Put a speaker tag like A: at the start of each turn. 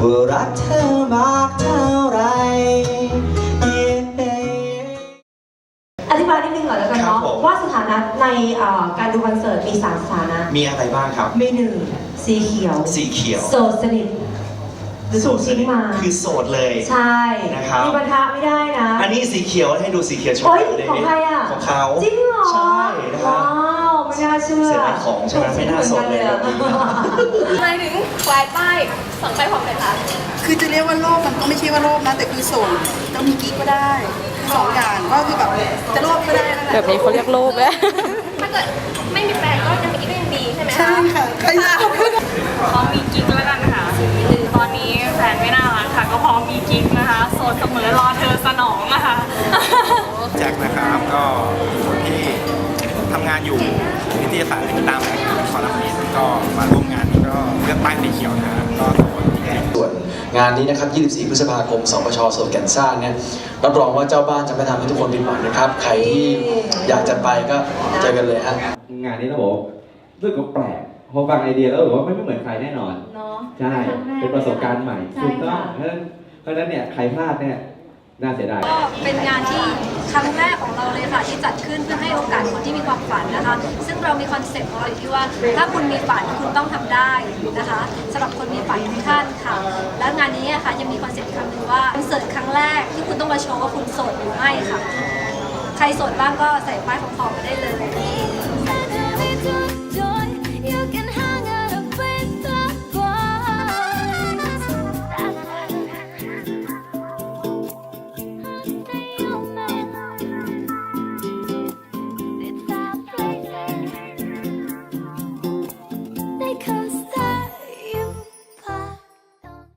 A: ก็ทำไมรู้ว่ารักเธอมากเท่าไหร
B: อธิบายนิดนึงก่อนแล้วกัน
C: ครับ
B: เนาะ
C: ผม
B: ว่าสถานะในเอ่อการดูคอนเสิร์ตมีสามสถานะ
C: มีอะไรบ้างครับ
B: มีหนึ่งสีเขียว
C: สีเขียว
B: โสดสนิท หรือถูกทิ้งมา
C: คือโสดเลย
B: ใช่
C: นะครับ
B: มีปัญหาไม่ได้นะ
C: อันนี้สีเขียวให้ดูสีเขียวโชว์
B: โอ้ย
C: เลย
B: ของใครอะ
C: ของเขา
B: จริงเหรอ
C: ใช่นะครั
B: ว้า
C: บ
B: วไม่น่าเชื่อ
C: เสียดายของใช่ไหมไม่น่าสดเลย
B: อะ
C: แบบนี้
D: หมายถึงปลายป้ายสองป้ายของใครคะ
E: คือจะเรียกว่าโลภมันก็ไม่ใช่ว่าโลภนะแต่คือโสดจะมีกิ๊กก็ได้สองอย่างก็คือแบบจะโลภก็ได้นั่นแหละ
F: แบบนี้เขาเรียกโลภไหม
D: ถ้าเกิดไม่มีแฟนก็ยังมีกิ๊กก็ยังดีใช่ไหมคะ
E: ใช่ค่ะใครจะเอาก็
G: ร้อมมีกิ๊กนะคะ โสดเสมอรอเธอสนองนะคะ
H: แจ็คนะครับก็คนที่ทำงานอยู่นิตยสารติดตามคอลัมนิสต์ก็มาร่วมงานนี้ก็เลือกป้ายสีเขียวนะก็สมควรจริงๆ
A: ส่วนงานนี้นะครับ 24 พฤษภาคม สปชสวนแก่นซ่านเนี่ย รับรองว่าเจ้าบ้านจะไม่ทำให้ทุกคนผิดหวังนะครับ ใครที่อยากจะไปก็เจอกันเลยฮะ
I: งานนี้ต้องบอกว่ารู้สึกว่าแปลกพอฟังไอเดียแล้วรู้สึกว่าไม่เหมือนใครแน่นอน
D: เนาะ
I: ใช่ เป็นประสบการณ์ใหม่
D: ใช่
I: ถูกต้อง
D: ค่ะ
I: เพราะฉะนั้นเพ ราะฉะนั้นเนี่ยใครพลาดเนี่ยน่าเสียดาย
J: ก็เป็นงานที่ครั้งแรกของเราเลยค่ะที่จัดขึ้นเพื่อให้โอกาสคนที่มีความฝันนะคะ ซึ่งเรามีคอนเซ็ปต์ของเราอยู่ที่ว่า ถ้าคุณมีฝันคุณต้องทำได้นะคะสำหรับคนมีฝันทุกท่านค่ะ และงานนี้อะค่ะยังมีคอนเซ็ปต์อีกคำหนึ่งว่าคอนเสิร์ตครั้งแรกที่คุณต้องมาโชว์ว่าคุณโสดหรือไม่ค่ะ ใครโสดบ้างก็ใส่ป้ายของขอบมาได้เลยที่